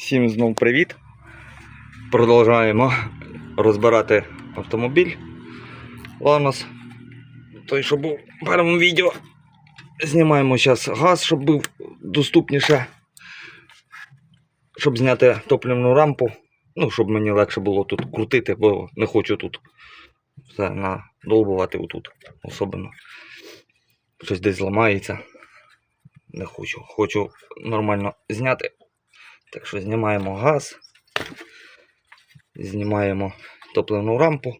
Всім знов привіт. Продовжуємо розбирати автомобіль. Ланос. Той, що був в першому відео. Знімаємо зараз газ, щоб був доступніше. Щоб зняти топливну рампу. Ну, щоб мені легше було тут крутити, бо не хочу тут все надовбувати отут. Особливо. Щось десь зламається. Не хочу. Хочу нормально зняти. Так що знімаємо газ, знімаємо топливну рампу,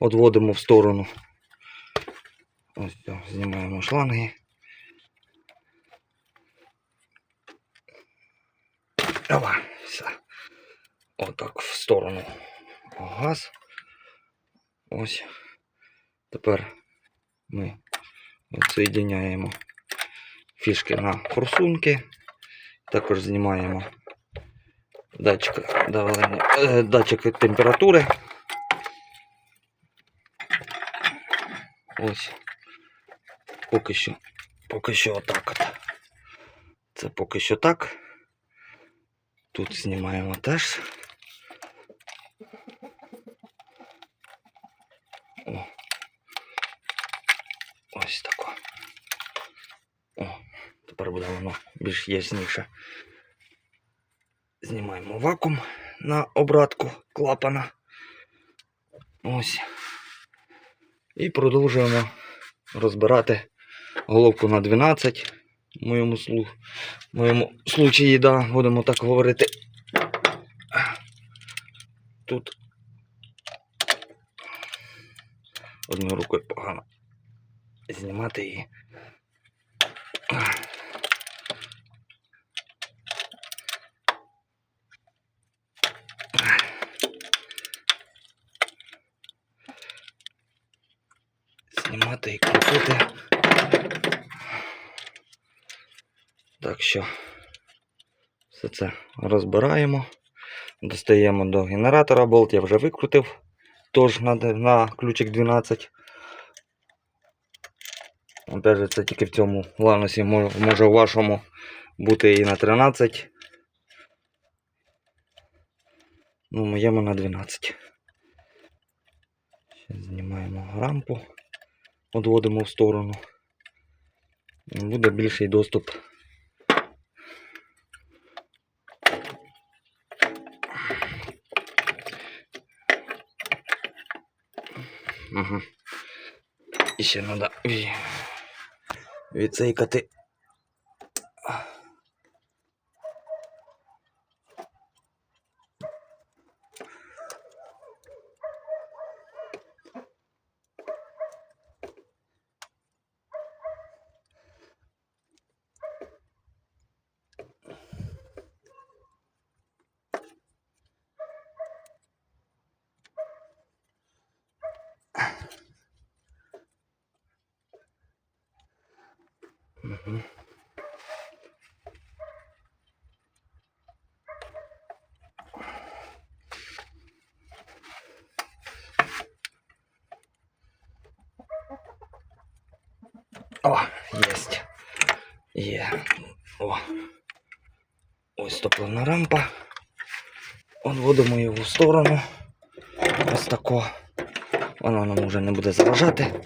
відводимо в сторону. Ось знімаємо шланги. Давай, все. Отак в сторону газ. Ось. Тепер ми відсоєдняємо фішки на форсунки. Також знімаємо датчик давлення, е, датчик температури. Ось. Поки що, поки що отак от. Це поки що так. Тут знімаємо теж. О. Ось тако. О, тепер буде воно більш ясніше. Знімаємо вакуум на обратку клапана. Ось. І продовжуємо розбирати головку на 12. В моєму, слу... в моєму случаї, да, будемо так говорити. Тут одною рукою погано знімати її. Знімати і крутити. Так що все це розбираємо. Достаємо до генератора. Болт я вже викрутив. Тож на, на ключик 12. Опять же, це тільки в цьому ланусі може, у вашому бути і на 13. Ну, моєму на 12. Зараз знімаємо рампу відводимо в сторону. Буде більший доступ. Ага. І ще треба відцейкати. О, єсть. Є. О. Ось топливна рампа. Відводимо його в сторону. Ось тако. Воно нам вже не буде заважати.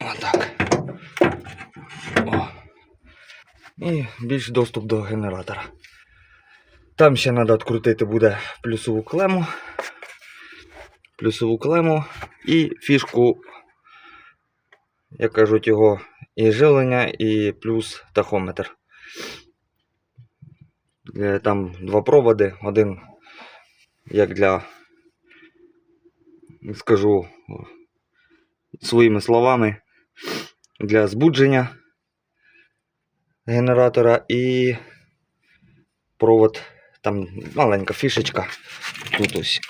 Отак. О. І більш доступ до генератора. Там ще треба відкрутити буде плюсову клему. Плюсову клему і фішку, як кажуть, його і живлення, і плюс тахометр. Е, Там два проводи, один як для, скажу своїми словами, для збудження генератора і провод, там маленька фішечка. Тут ось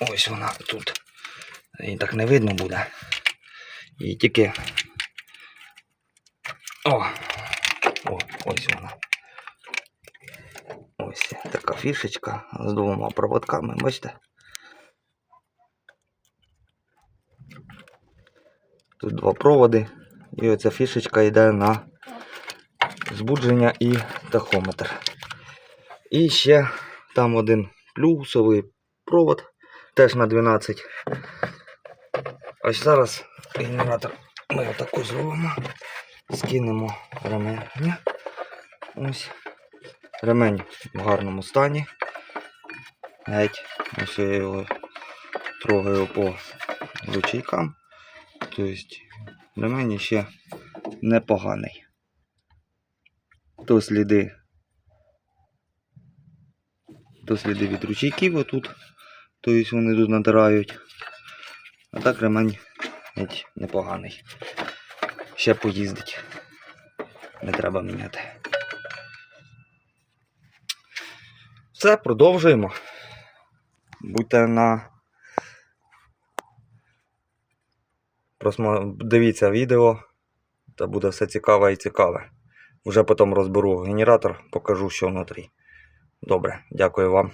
ось вона тут. І так не видно буде. І тільки. О! О, ось вона. Ось така фішечка з двома проводками, бачите? Тут два проводи. І оця фішечка йде на збудження і тахометр. І ще там один плюсовий провод, теж на 12. Ось зараз генератор ми отаку зробимо. Скинемо ремень. Ось. Ремень в гарному стані. Геть. Ось я його трогаю по ручейкам. Тобто ремень ще непоганий. То сліди. То сліди від ручейків отут. Тобто вони тут натирають. А так ремень непоганий. Ще поїздить. Не треба міняти. Все, продовжуємо. Будьте на. Дивіться відео, та буде все цікаве і цікаве. Вже потім розберу генератор, покажу, що внутрі. Добре, дякую вам.